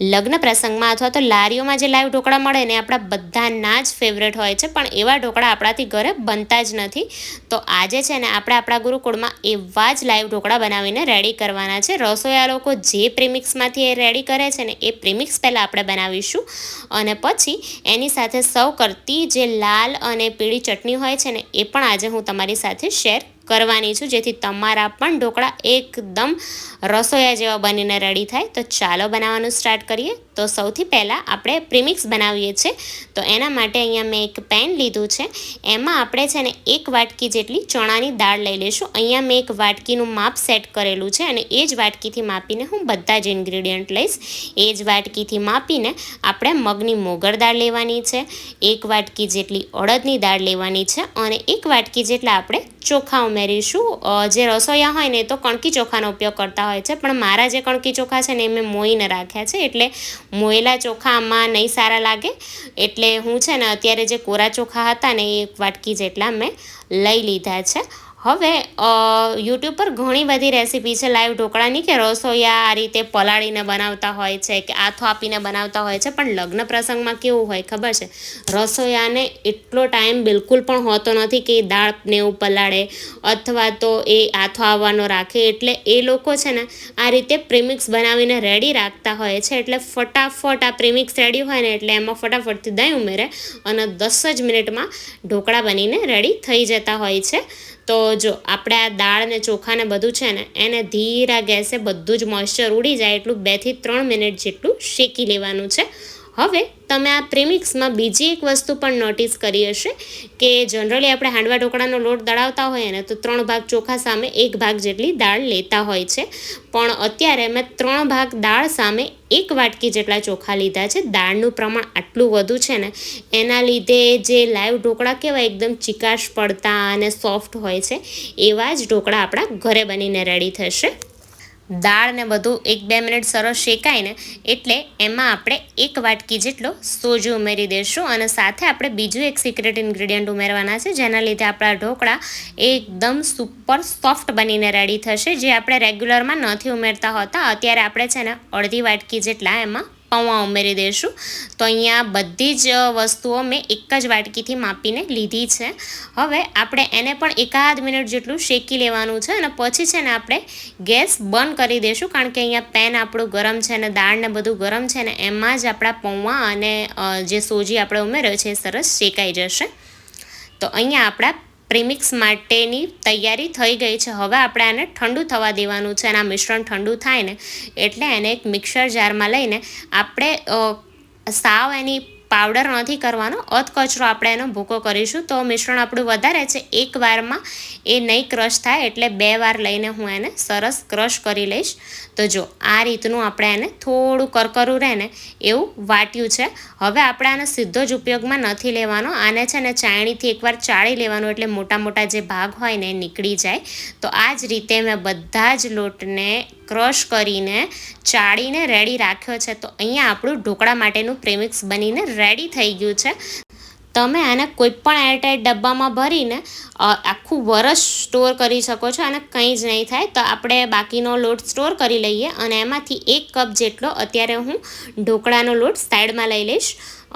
લગ્ન પ્રસંગમાં અથવા તો લારીઓમાં જે લાઈવ ઢોકળા મળે ને આપણા બધાના જ ફેવરેટ હોય છે, પણ એવા ઢોકળા આપણાથી ઘરે બનતા જ નથી. તો આજે છે ને આપણે આપણા ગુરુકુળમાં એવા જ લાઈવ ઢોકળા બનાવીને રેડી કરવાના છે. રસોયા લોકો જે પ્રિમિક્સમાંથી એ રેડી કરે છે ને એ પ્રિમિક્સ પહેલાં આપણે બનાવીશું. અને પછી એની સાથે સર્વ કરતી જે લાલ અને પીળી ચટણી હોય છે ને એ પણ આજે હું તમારી સાથે શેર કરવાની છું, જેથી તમારા પણ ઢોકળા એકદમ રસોયા જેવા બનીને રેડી થાય. તો ચાલો બનાવવાનું સ્ટાર્ટ કરીએ. તો સૌથી પહેલાં આપણે પ્રીમિક્સ બનાવીએ છીએ તો એના માટે અહીંયા મેં એક પેન લીધું છે. એમાં આપણે છે ને એક વાટકી જેટલી ચણાની દાળ લઈ લઈશું. અહીંયા મેં એક વાટકીનું માપ સેટ કરેલું છે અને એ જ વાટકીથી માપીને હું બધા જ ઇન્ગ્રીડિયન્ટ લઈશ. એ જ વાટકીથી માપીને આપણે મગની મોગર દાળ લેવાની છે, એક વાટકી જેટલી અડદની દાળ લેવાની છે અને એક વાટકી જેટલા આપણે ચોખા ઉમેરીશું. જે રસોઈયા હોય ને તો કણકી ચોખાનો ઉપયોગ કરતા હોય છે, પણ મારા જે કણકી ચોખા છે ને એ મેં મોઈને રાખ્યા છે, એટલે મોયેલા ચોખા આમાં નહીં સારા લાગે. એટલે હું છે ને અત્યારે જે કોરા ચોખા હતા ને એ એક વાટકી જેટલા મેં લઈ લીધા છે. હવે યુટ્યુબ પર ઘણી બધી રેસીપી છે લાઈવ ઢોકળાની કે રસોઈયા આ રીતે પલાળીને બનાવતા હોય છે કે આથો આપીને બનાવતા હોય છે, પણ લગ્ન પ્રસંગમાં કેવું હોય ખબર છે? રસોઈયાને એટલો ટાઈમ બિલકુલ પણ હોતો નથી કે એ દાળને એવું પલાળે અથવા તો એ આથો આવવાનો રાખે. એટલે એ લોકો છે ને આ રીતે પ્રીમિક્સ બનાવીને રેડી રાખતા હોય છે. એટલે ફટાફટ આ પ્રીમિક્સ રેડી હોય ને એટલે એમાં ફટાફટથી દહીં ઉમેરે અને દસ જ મિનિટમાં ઢોકળા બનીને રેડી થઈ જતા હોય છે. તો જો આપણે આ દાળ ને ચોખા ને બધું છે ને, એને ધીરા ગેસે બધું જ મોઇશ્ચર ઉડી જાય એટલું બેથી ત્રણ મિનિટ જેટલું શેકી લેવાનું છે. હવે તમે આ પ્રેમિક્સમાં બીજી એક વસ્તુ પણ નોટિસ કરી હશે કે જનરલી આપણે હાંડવા ઢોકળાનો લોટ દળાવતા હોઈએ ને તો ત્રણ ભાગ ચોખા સામે એક ભાગ જેટલી દાળ લેતા હોય છે. પણ અત્યારે મેં ત્રણ ભાગ દાળ સામે એક વાટકી જેટલા ચોખા લીધા છે. દાળનું પ્રમાણ આટલું વધુ છે ને એના લીધે જે લાઈવ ઢોકળા કેવા એકદમ ચિકાશ પડતા અને સોફ્ટ હોય છે એવા જ ઢોકળા આપણા ઘરે બનીને રેડી થશે. દાળ ને બધું એક બે મિનિટ સરસ શેકાય ને, એટલે એમાં આપણે એક વાટકી જેટલો સોજો ઉમેરી દઈશું અને સાથે આપણે બીજું એક સિક્રેટ ઇન્ગ્રીડિયન્ટ ઉમેરવાના છે, જેના લીધે આપણા ઢોકળા એકદમ સુપર સોફ્ટ બનીને રેડી થશે. જે આપણે રેગ્યુલરમાં નથી ઉમેરતા હોતા, અત્યારે આપણે છે ને અડધી વાટકી જેટલા એમાં પૌવા ઉમેરી દઈશું. તો અહીંયા બધી જ વસ્તુઓ મેં એક જ વાટકીથી માપીને લીધી છે. હવે આપણે એને પણ એકાદ મિનિટ જેટલું શેકી લેવાનું છે અને પછી છે ને આપણે ગેસ બંધ કરી દઈશું. કારણ કે અહીંયા પેન આપણું ગરમ છે અને દાળ ને બધું ગરમ છે ને એમાં જ આપણા પૌવા અને જે સોજી આપણે ઉમેર્યો છે એ સરસ શેકાઈ જશે. તો અહીંયા આપણા પ્રીમિક્સ માટેની તૈયારી થઈ ગઈ છે. હવે આપણે આને ઠંડુ થવા દેવાનું છે અને આ મિશ્રણ ઠંડુ થાય ને, એટલે એને એક મિક્સર જારમાં લઈને આપણે સાવ એની પાવડર નથી કરવાનો. અધ કચરો આપણે એનો ભૂકો કરીશું. તો મિશ્રણ આપણું વધારે છે. એક વારમાં એ નહીં ક્રશ થાય એટલે બે વાર લઈને હું એને સરસ ક્રશ કરી લઈશ. તો જો, આ રીતનું આપણે એને થોડું કરકરું રહે ને એવું વાટ્યું છે. હવે આપણે આને સીધો જ ઉપયોગમાં નથી લેવાનો. આને છે ને ચાયણીથી એકવાર ચાળી લેવાનું એટલે મોટા મોટા જે ભાગ હોય ને નીકળી જાય. તો આ જ રીતે મેં બધા જ લોટને ક્રશ કરીને ચાળીને રેડી રાખ્યો છે. તો અહીંયા આપણું ઢોકળા માટેનું પ્રેમિક્સ બનીને રેડી થઈ ગયું છે. તમે આને કોઈપણ એરટાઈટ ડબ્બામાં ભરીને આખું વરસ સ્ટોર કરી શકો છો અને કંઈ જ નહીં થાય. તો આપણે બાકીનો લોટ સ્ટોર કરી લઈએ અને એમાંથી એક કપ જેટલો અત્યારે હું ઢોકળાનો લોટ સાઈડમાં લઈ લઈશ.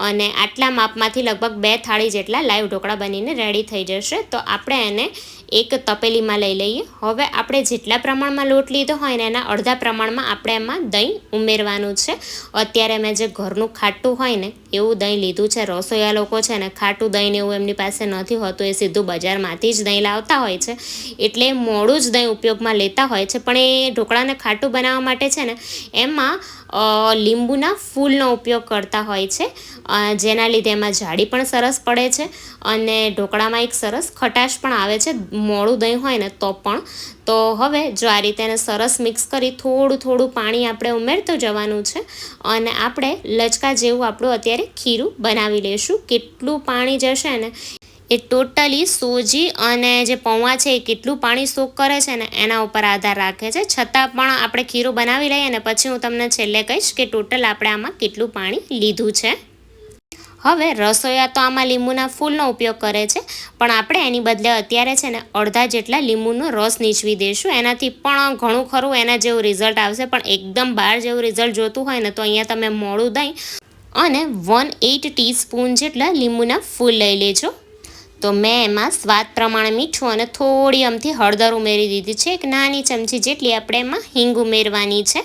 અને આટલા માપમાંથી લગભગ બે થાળી જેટલા લાઈવ ઢોકળા બનીને રેડી થઈ જશે. તો આપણે એને એક તપેલીમાં લઈ લઈએ. હવે આપણે જેટલા પ્રમાણમાં લોટ લીધો હોય ને એના અડધા પ્રમાણમાં આપણે એમાં દહીં ઉમેરવાનું છે. અત્યારે મેં જે ઘરનું ખાટું હોય ને, એવું દહીં લીધું છે. રસોઈયા લોકો છે ને, ખાટું દહીં એવું એમની પાસે નથી હોતું. એ સીધું બજારમાંથી જ દહીં લાવતા હોય છે. એટલે મોડું જ દહીં ઉપયોગમાં લેતા હોય છે. પણ એ ઢોકળાને ખાટું બનાવવા માટે છે ને, એમાં લીંબુના ફૂલનો ઉપયોગ કરતા હોય છે. જેના લીધે એમાં જાડી પણ સરસ પડે છે. અને ઢોકળામાં એક સરસ ખટાશ પણ આવે છે. મોડું દહીં હોય ને તો પણ. તો હવે જો આ રીતે એને સરસ મિક્સ કરી થોડું થોડું પાણી આપણે ઉમેરતું જવાનું છે અને આપણે લચકા જેવું આપણું અત્યારે ખીરું બનાવી લઈશું. કેટલું પાણી જશે ને એ ટોટલી સોજી અને જે પૌવા છે એ કેટલું પાણી સોક કરે છે ને એના ઉપર આધાર રાખે છે. છતાં પણ આપણે ખીરું બનાવી લઈએ ને પછી હું તમને છેલ્લે કહીશ કે ટોટલ આપણે આમાં કેટલું પાણી લીધું છે. હવે રસોઈયા તો આમાં લીંબુના ફૂલનો ઉપયોગ કરે છે, પણ આપણે એની બદલે અત્યારે છે ને અડધા જેટલા લીંબુનો રસ નીચવી દઈશું. એનાથી પણ ઘણું ખરું, એના જેવું રિઝલ્ટ આવશે, પણ એકદમ બહાર જેવું રિઝલ્ટ જોતું હોય ને તો અહીંયા તમે મોડું દહીં અને વન એઇટ ટીસ્પૂન જેટલા લીંબુના ફૂલ લઈ લેજો. તો મેં એમાં સ્વાદ પ્રમાણે મીઠું અને થોડી અમથી હળદર ઉમેરી દીધી છે. એક નાની ચમચી જેટલી આપણે એમાં હિંગ ઉમેરવાની છે.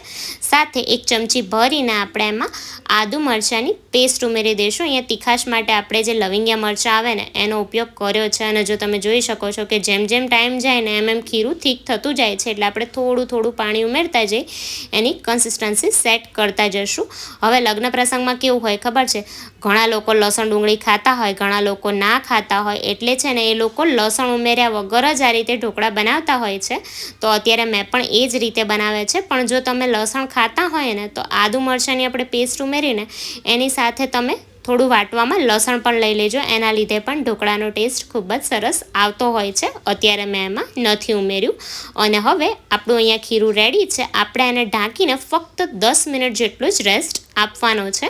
સાથે એક ચમચી ભરીને આપણે એમાં આદુ મરચાંની પેસ્ટ ઉમેરી દઈશું અહીંયા તીખાશ માટે આપણે જે લવિંગિયા મરચાં આવે ને, એનો ઉપયોગ કર્યો છે. અને જો તમે જોઈ શકો છો કે જેમ જેમ ટાઈમ જાય ને એમ એમ ખીરું થીક થતું જાય છે, એટલે આપણે થોડું થોડું પાણી ઉમેરતા જઈ એની કન્સિસ્ટન્સી સેટ કરતા જશું. હવે લગ્ન પ્રસંગમાં કેવું હોય ખબર છે? ઘણા લોકો લસણ ડુંગળી ખાતા હોય, ઘણા લોકો ના ખાતા હોય. એટલે છે ને એ લોકો લસણ ઉમેર્યા વગર જ આ રીતે ઢોકળા બનાવતા હોય છે. તો અત્યારે મેં પણ એ જ રીતે બનાવે છે. પણ જો તમે લસણ ખાતા હોય ને, તો આદુ મરચાંની આપણે પેસ્ટ ઉમેરીને એની સાથે તમે થોડું વાટવામાં લસણ પણ લઈ લેજો. એના લીધે પણ ઢોકળાનો ટેસ્ટ ખૂબ જ સરસ આવતો હોય છે. અત્યારે મેં એમાં નથી ઉમેર્યું. અને હવે આપણું અહીંયા ખીરું રેડી છે. આપણે એને ઢાંકીને ફક્ત દસ મિનિટ જેટલું જ રેસ્ટ આપવાનો છે.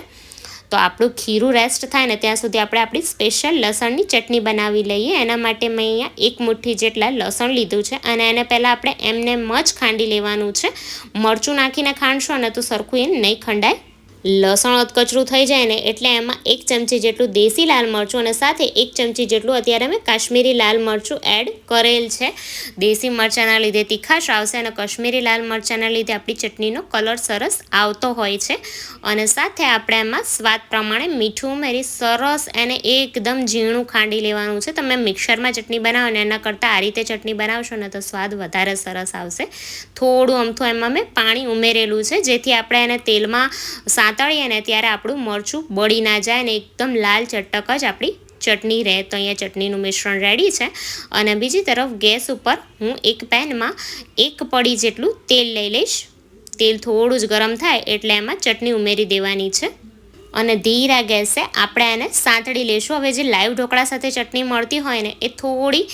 તો આપણું ખીરું રેસ્ટ થાય ને ત્યાં સુધી આપણે આપણી સ્પેશિયલ લસણની ચટણી બનાવી લઈએ. એના માટે મેં અહીંયા એક મુઠ્ઠી જેટલા લસણ લીધું છે અને એને પહેલાં આપણે એમને મચ ખાંડી લેવાનું છે. મરચું નાખીને ખાંડશો ને તો સરખું એ નહીં ખંડાય. લસણ અધકચરું થઈ જાય ને એટલે એમાં એક ચમચી જેટલું દેશી લાલ મરચું અને સાથે એક ચમચી જેટલું અત્યારે મેં કાશ્મીરી લાલ મરચું એડ કરેલ છે. દેશી મરચાંના લીધે તીખાશ આવશે અને કાશ્મીરી લાલ મરચાંના લીધે આપણી ચટણીનો કલર સરસ આવતો હોય છે. અને સાથે આપણે એમાં સ્વાદ પ્રમાણે મીઠું ઉમેરી સરસ એને એકદમ ઝીણું ખાંડી લેવાનું છે. તમે મિક્સરમાં ચટણી બનાવો ને એના કરતાં આ રીતે ચટણી બનાવશો ને તો સ્વાદ વધારે સરસ આવશે. થોડું અમથું એમાં મેં પાણી ઉમેરેલું છે, જેથી આપણે એને તેલમાં સાત સાંતળીએ ને ત્યારે આપણું મરચું બળી ના જાય ને એકદમ લાલ ચટક જ આપણી ચટણી રહે. તો અહીંયા ચટણીનું મિશ્રણ રેડી છે. અને બીજી તરફ ગેસ ઉપર હું એક પેનમાં એક પડી જેટલું તેલ લઈ લઈશ. તેલ થોડું જ ગરમ થાય એટલે એમાં ચટણી ઉમેરી દેવાની છે. અને ધીરા ગેસે આપણે એને સાંતળી લઈશું હવે જે લાઈવ ઢોકળા સાથે ચટણી મળતી હોય ને, એ થોડી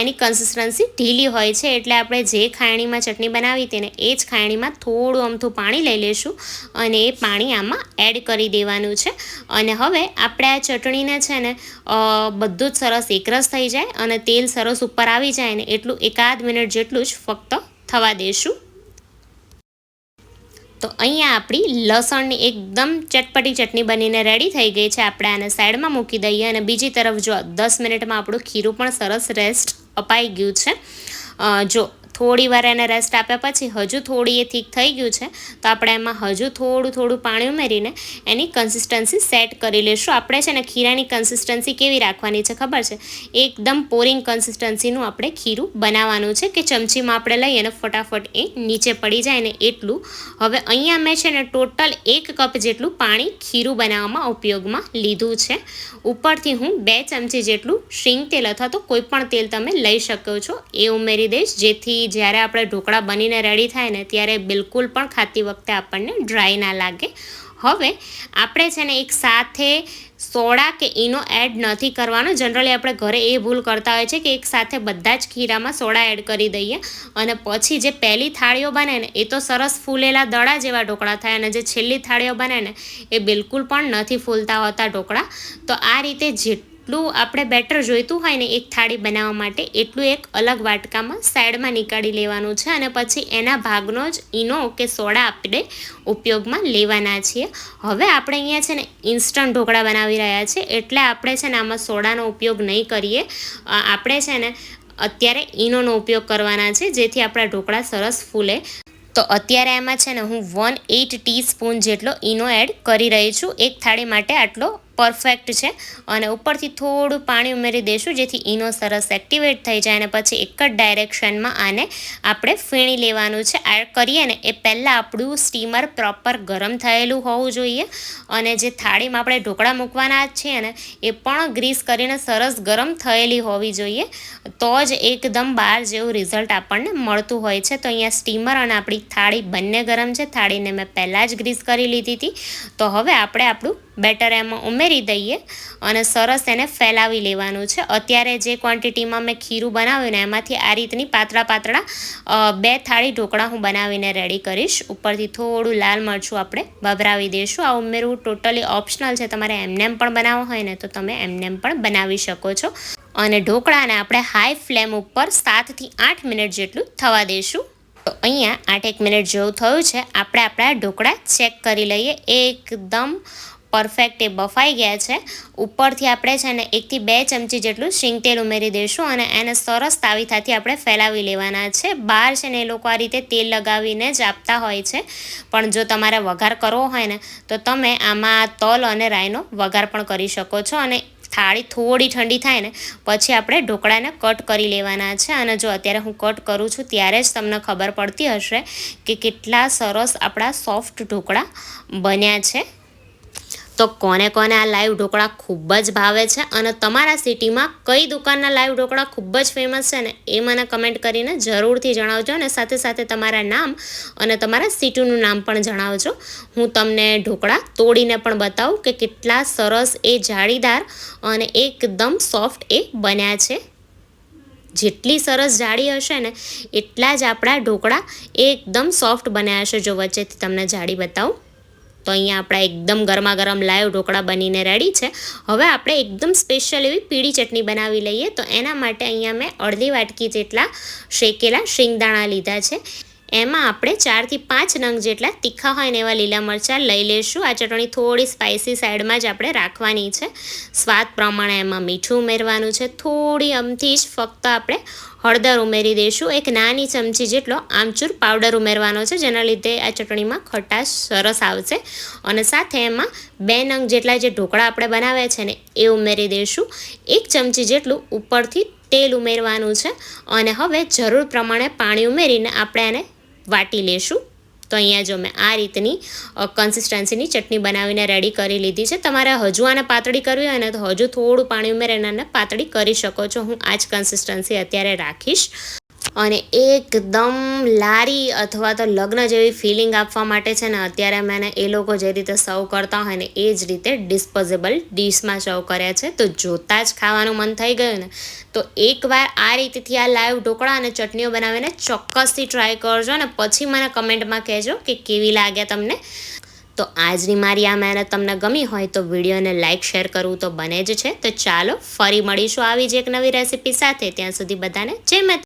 એની કન્સિસ્ટન્સી ઢીલી હોય છે. એટલે આપણે જે ખાયણીમાં ચટણી બનાવી હતી ને, એ જ ખાયણીમાં થોડું અમથું પાણી લઈ લઈશું અને એ પાણી આમાં એડ કરી દેવાનું છે. અને હવે આપણે આ ચટણીને છે ને બધું જ સરસ એકરસ થઈ જાય અને તેલ સરસ ઉપર આવી જાય ને, એટલું એકાદ મિનિટ જેટલું જ ફક્ત થવા દઈશું તો અહીંયા આપણી લસણની એકદમ ચટપટી ચટણી બનીને રેડી થઈ ગઈ છે. આપણે આને સાઈડમાં મૂકી દઈએ અને બીજી તરફ જો દસ મિનિટમાં આપણું ખીરું પણ સરસ રેસ્ટ અપાઈ ગયું છે. જો થોડી વાર એને રેસ્ટ આપ્યા પછી હજુ થોડી એ થીક થઈ ગયું છે, તો આપણે એમાં હજુ થોડું થોડું પાણી ઉમેરીને એની કન્સિસ્ટન્સી સેટ કરી લઈશું આપણે છે ને ખીરાની કન્સિસ્ટન્સી કેવી રાખવાની છે ખબર છે? એકદમ પોરિંગ કન્સિસ્ટન્સીનું આપણે ખીરું બનાવવાનું છે કે ચમચીમાં આપણે લઈએ અને ફટાફટ એ નીચે પડી જાય ને એટલું. હવે અહીંયા મેં છે ને ટોટલ એક કપ જેટલું પાણી ખીરું બનાવવામાં ઉપયોગમાં લીધું છે. ઉપરથી હું બે ચમચી જેટલું શીંગ તેલ અથવા તો કોઈપણ તેલ તમે લઈ શકો છો, એ ઉમેરી દઈશ. જેથી જ્યારે આપણે ઢોકળા બનીને રેડી થાય ને ત્યારે બિલકુલ પણ ખાતી વખતે આપણને ડ્રાય ના લાગે. હવે આપણે છે ને એક સાથે સોડા કે ઈનો એડ નથી કરવાનો. જનરલી આપણે ઘરે એ ભૂલ કરતા હોય છે કે એક સાથે બધા જ ખીરામાં સોડા એડ કરી દઈએ અને પછી જે પહેલી થાળીઓ બને ને એ તો સરસ ફૂલેલા દડા જેવા ઢોકળા થાય અને જે છેલ્લી થાળીઓ બને ને એ બિલકુલ પણ નથી ફૂલતા હોતા ઢોકળા. તો આ રીતે જેટલું જેટલું આપણે બેટર જોઈતું હોય ને એક થાળી બનાવવા માટે, એટલું એક અલગ વાટકામાં સાઈડમાં નીકાળી લેવાનું છે અને પછી એના ભાગનો જ ઈનો કે સોડા આપણે ઉપયોગમાં લેવાના છીએ. હવે આપણે અહીંયા છે ને ઇન્સ્ટન્ટ ઢોકળા બનાવી રહ્યા છીએ એટલે આપણે છે ને આમાં સોડાનો ઉપયોગ નહીં કરીએ. આપણે છે ને અત્યારે ઈનોનો ઉપયોગ કરવાના છે, જેથી આપણા ઢોકળા સરસ ફૂલે. તો અત્યારે એમાં છે ને હું વન એટ ટી સ્પૂન જેટલો ઈનો એડ કરી રહી છું. એક થાળી માટે આટલો પરફેક્ટ છે. અને ઉપરથી થોડું પાણી ઉમેરી દઈશું જેથી ઈનો સરસ એક્ટિવેટ થઈ જાય અને પછી એક જ ડાયરેક્શનમાં આને આપણે ફીણી લેવાનું છે. આ કરીએ ને, એ પહેલાં આપણું સ્ટીમર પ્રોપર ગરમ થયેલું હોવું જોઈએ. અને જે થાળીમાં આપણે ઢોકળા મૂકવાના જ છે ને, એ પણ ગ્રીસ કરીને સરસ ગરમ થયેલી હોવી જોઈએ. તો જ એકદમ બહાર જેવું રિઝલ્ટ આપણને મળતું હોય છે. તો અહીંયા સ્ટીમર અને આપણી થાળી બંને ગરમ છે. થાળીને મેં પહેલાં જ ગ્રીસ કરી લીધી હતી. તો હવે આપણે આપણું બેટર એમાં ઉમેરી દઈએ અને સરસ એને ફેલાવી લેવાનું છે. અત્યારે જે ક્વોન્ટિટીમાં મેં ખીરું બનાવ્યું ને, એમાંથી આ રીતની પાતળા પાતળા બે થાળી ઢોકળા હું બનાવીને રેડી કરીશ. ઉપરથી થોડું લાલ મરચું આપણે ભભરાવી દઈશું. આ ઉમેરવું ટોટલી ઓપ્શનલ છે. તમારે એમનેમ પણ બનાવવા હોય ને, તો તમે એમનેમ પણ બનાવી શકો છો. અને ઢોકળાને આપણે હાઈ ફ્લેમ ઉપર સાતથી આઠ મિનિટ જેટલું થવા દઈશું. તો અહીંયા આઠેક મિનિટ જેવું થયું છે. આપણે આપણા ઢોકળા ચેક કરી લઈએ. એકદમ પરફેક્ટ એ બફાઈ ગયા છે. ઉપરથી આપણે છે ને એકથી બે ચમચી જેટલું શીંગ તેલ ઉમેરી દઈશું અને એને સરસ તાવીથાથી આપણે ફેલાવી લેવાના છે. બહાર છે ને એ લોકો આ રીતે તેલ લગાવીને જ આપતા હોય છે. પણ જો તમારે વઘાર કરવો હોય ને, તો તમે આમાં તલ અને રાઈનો વઘાર પણ કરી શકો છો અને થાળી થોડી ઠંડી થાય ને, પછી આપણે ઢોકળાને કટ કરી લેવાના છે. અને જો અત્યારે હું કટ કરું છું, ત્યારે જ તમને ખબર પડતી હશે કે કેટલા સરસ આપણા સોફ્ટ ઢોકળા બન્યા છે. તો કોને કોને આ લાઈવ ઢોકળા ખૂબ જ ભાવે છે અને તમારા સિટીમાં કઈ દુકાનના લાઈવ ઢોકળા ખૂબ જ ફેમસ છે ને એ મને કમેન્ટ કરીને જરૂરથી જણાવજો અને સાથે સાથે તમારા નામ અને તમારા સિટીનું નામ પણ જણાવજો. હું તમને ઢોકળા તોડીને પણ બતાવું કે કેટલા સરસ એ જાળીદાર અને એકદમ સોફ્ટ એ બન્યા છે. જેટલી સરસ જાળી હશે ને એટલા જ આપણા ઢોકળા એકદમ સોફ્ટ બન્યા હશે જો વચ્ચેથી તમને જાળી બતાવું. તો અહીંયા આપણા એકદમ ગરમા ગરમ લાઈવ ઢોકળા બનીને રેડી છે. હવે આપણે એકદમ સ્પેશિયલ એવી પીળી ચટણી બનાવી લઈએ. તો એના માટે અહીંયા મેં અડધી વાટકી જેટલા શેકેલા શિંગદાણા લીધા છે. એમાં આપણે ચારથી પાંચ નંગ જેટલા તીખા હોય ને એવા લીલા મરચાં લઈ લેશું. આ ચટણી થોડી સ્પાઇસી સાઈડમાં જ આપણે રાખવાની છે. સ્વાદ પ્રમાણે એમાં મીઠું ઉમેરવાનું છે. થોડી અમથી જ ફક્ત આપણે હળદર ઉમેરી દઈશું. એક નાની ચમચી જેટલો આમચૂર પાવડર ઉમેરવાનો છે, જેના લીધે આ ચટણીમાં ખટાશ સરસ આવશે. અને સાથે એમાં બે નંગ જેટલા જે ઢોકળા આપણે બનાવ્યા છે ને, એ ઉમેરી દઈશું. એક ચમચી જેટલું ઉપરથી તેલ ઉમેરવાનું છે. અને હવે જરૂર પ્રમાણે પાણી ઉમેરીને આપણે એને વાટી લેશું. તો અહીંયા જો મેં આ રીતની કન્સિસ્ટન્સીની ચટણી બનાવીને રેડી કરી લીધી છે. તમારે હજુ આને પાતળી કરવી હોય ને તો હજુ થોડું પાણી ઉમેરીને આને પાતળી કરી શકો છો. હું આ જ કન્સિસ્ટન્સી અત્યારે રાખીશ. અને એકદમ લારી અથવા તો લગ્ન જેવી ફિલિંગ આપવા માટે છે ને, અત્યારે મેં એ લોકો જે રીતે સર્વ કરતા હોય ને, એ જ રીતે ડિસ્પોઝેબલ ડીશમાં સર્વ કર્યા છે. તો જોતાં જ ખાવાનું મન થઈ ગયું ને, તો એકવાર આ રીતથી આ લાઈવ ઢોકળા અને ચટણીઓ બનાવીને ચોક્કસથી ટ્રાય કરજો અને પછી મને કમેન્ટમાં કહેજો કે કેવી લાગ્યા તમને. તો આજની મારી આ મહેનત તમને ગમી હોય તો વિડીયોને લાઇક શેર કરવું તો બને જ છે. તો ચાલો, ફરી મળીશું આવી જ એક નવી રેસીપી સાથે. ત્યાં સુધી બધાને જય માતા